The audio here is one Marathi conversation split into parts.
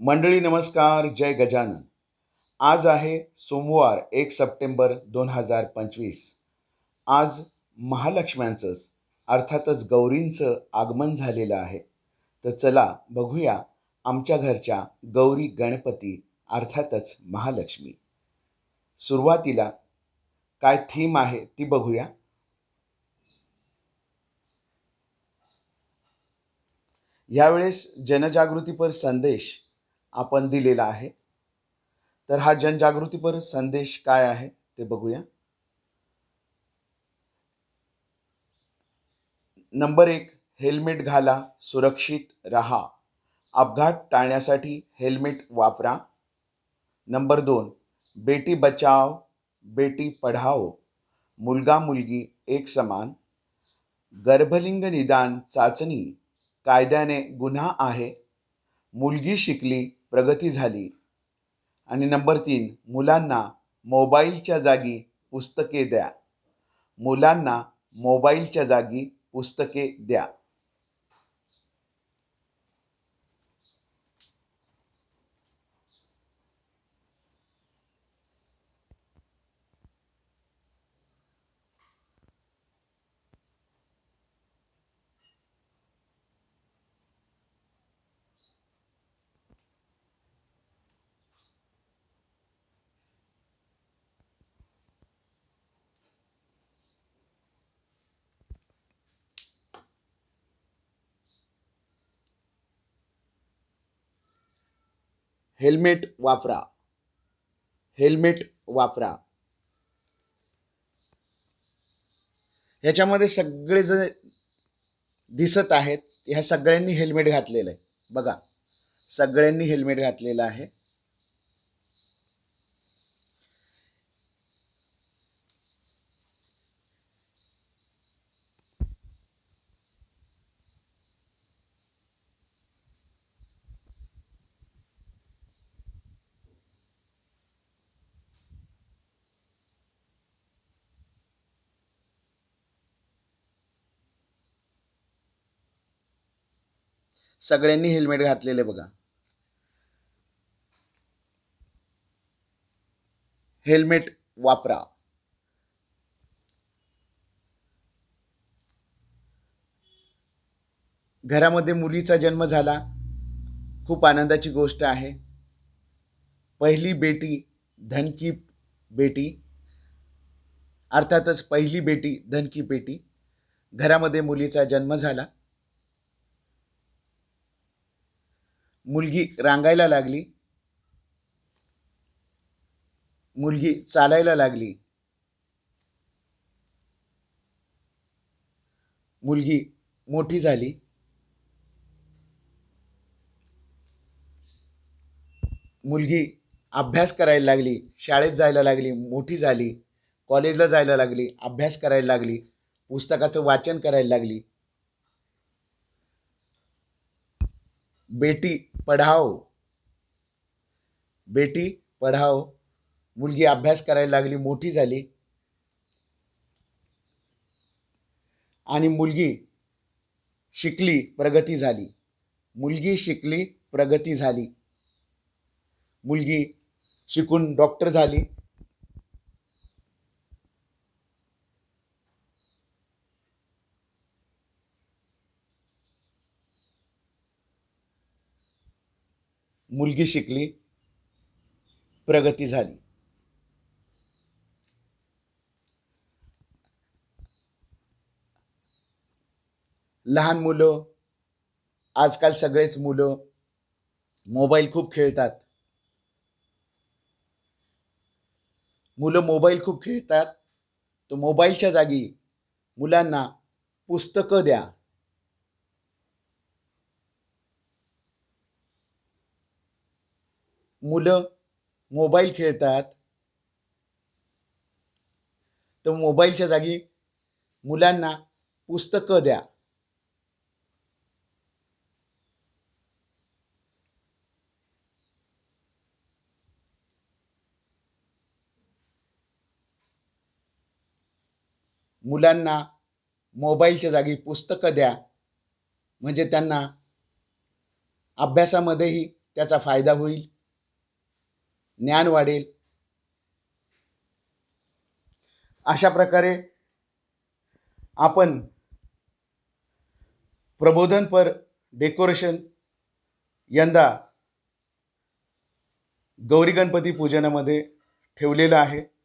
मंडळी नमस्कार जय गजानन. आज आहे सोमवार एक सप्टेंबर दोन हजार पंचवीस. आज महालक्ष्म्यांचंच अर्थातच गौरींचं आगमन झालेलं आहे. तर चला बघूया आमच्या घरच्या गौरी गणपती अर्थातच महालक्ष्मी. सुरुवातीला काय थीम आहे ती बघूया. यावेळेस जनजागृतीपर संदेश आपण दिलेला आहे. तर हा जनजागृतीपर संदेश काय आहे ते बघूया. नंबर एक हेल्मेट घाला सुरक्षित राहा. अपघात टाळण्यासाठी हेल्मेट वापरा. नंबर दोन बेटी बचाव बेटी पढाओ. मुलगा मुलगी एक समान. गर्भलिंग निदान चाचणी कायद्याने गुन्हा आहे. मुलगी शिकली प्रगती झाली. आणि नंबर तीन मुलांना मोबाईलच्या जागी पुस्तके द्या. मुलांना मोबाईलच्या जागी पुस्तके द्या. हेल्मेट वापरा. हेल्मेट वापरा. ह्याच्यामध्ये सगळे जे दिसत आहेत ह्या सगळ्यांनी हेल्मेट घातलेलं आहे. बघा सगळ्यांनी हेल्मेट घातलेलं आहे. सगळ्यांनी हेल्मेट घातलेले बघा. हेल्मेट वापरा. घरामध्ये मुलीचा जन्म झाला. खूप आनंदाची गोष्ट आहे. पहिली बेटी धनकी बेटी अर्थातच पहिली बेटी धनकी बेटी घरामध्ये मुलीचा जन्म झाला. मुलगी रांगायला लागली. मुलगी चालायला लागली. मुलगी मोठी झाली. मुलगी अभ्यास करायला लागली. शाळेत जायला लागली. मोठी झाली. कॉलेजला जायला लागली. अभ्यास करायला लागली. पुस्तकाचं वाचन करायला लागली. बेटी पढाओ. बेटी पढाओ. मुलगी अभ्यास करायला लागली मोठी झाली. आणि मुलगी शिकली प्रगती झाली. मुलगी शिकली प्रगती झाली. मुलगी शिकून डॉक्टर झाली. मुलगी शिकली प्रगती झाली. लहान मुलं आजकाल सगळेच मुलं मोबाईल खूप खेळतात. मुलं मोबाईल खूप खेळतात तर मोबाईलच्या जागी मुलांना पुस्तकं द्या. मुलं मोबाईल खेळतात तर मोबाईलच्या जागी मुलांना पुस्तकं द्या. मुलांना मोबाईलच्या जागी पुस्तकं द्या म्हणजे त्यांना अभ्यासामध्येही त्याचा फायदा होईल. ज्ञान वाढेल. अशा प्रकारे आपण प्रबोधनपर डेकोरेशन यंदा गौरी गणपती पूजनामध्ये ठेवलेलं आहे.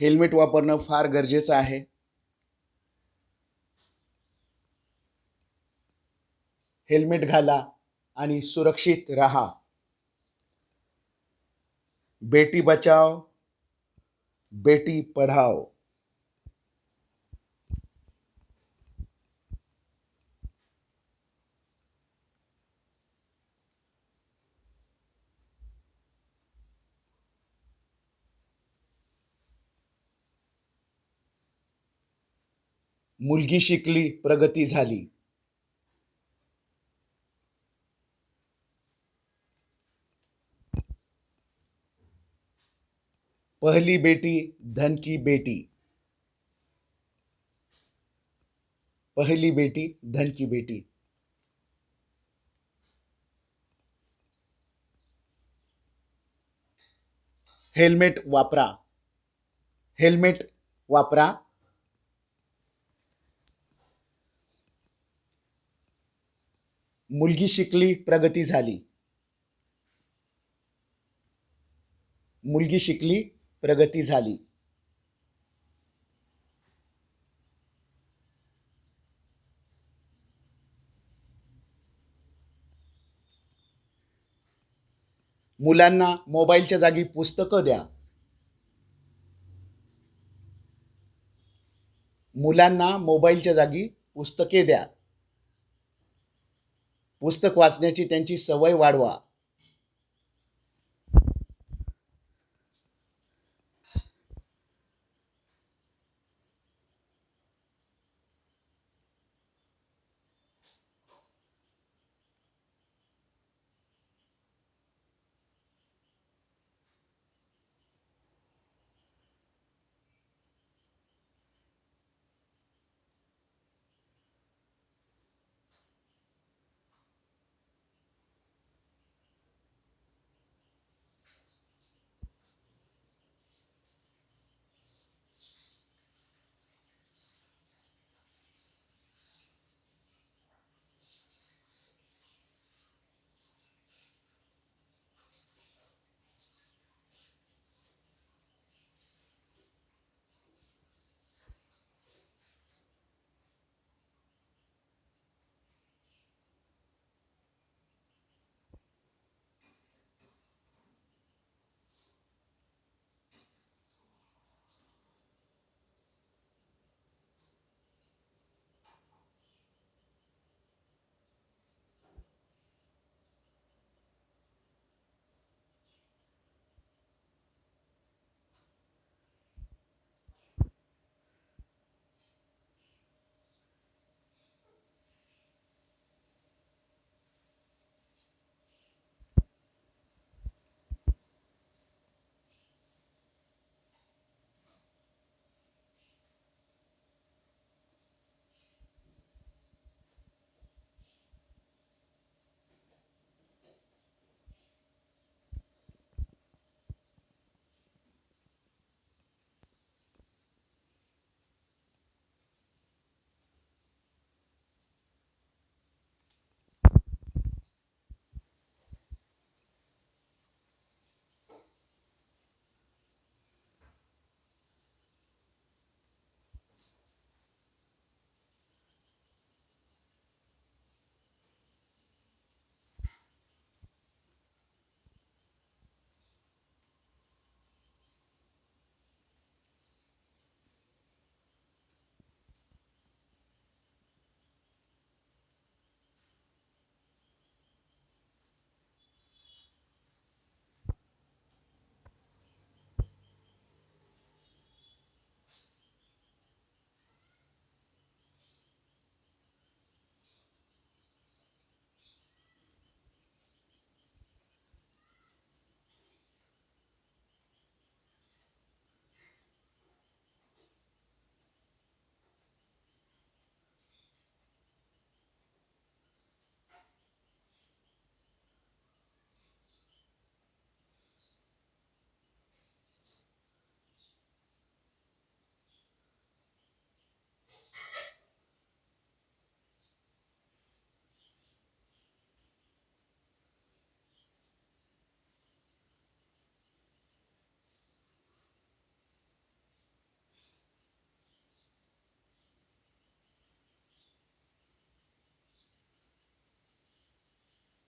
हेल्मेट वापरणं फार गरजेचं आहे. हेल्मेट घाला आणि सुरक्षित राहा. बेटी बचाव बेटी पढाओ. मुलगी शिकली, प्रगती झाली. पहली बेटी धन की बेटी. पहली बेटी धन की बेटी. हेल्मेट वापरा. हेल्मेट वापरा. मुलगी शिकली प्रगती झाली. मुलगी शिकली प्रगती झाली. मुलांना मोबाईलच्या जागी पुस्तकं द्या. मुलांना मोबाईलच्या जागी पुस्तके द्या. पुस्तक वाचण्याची त्यांची सवय वाढवा.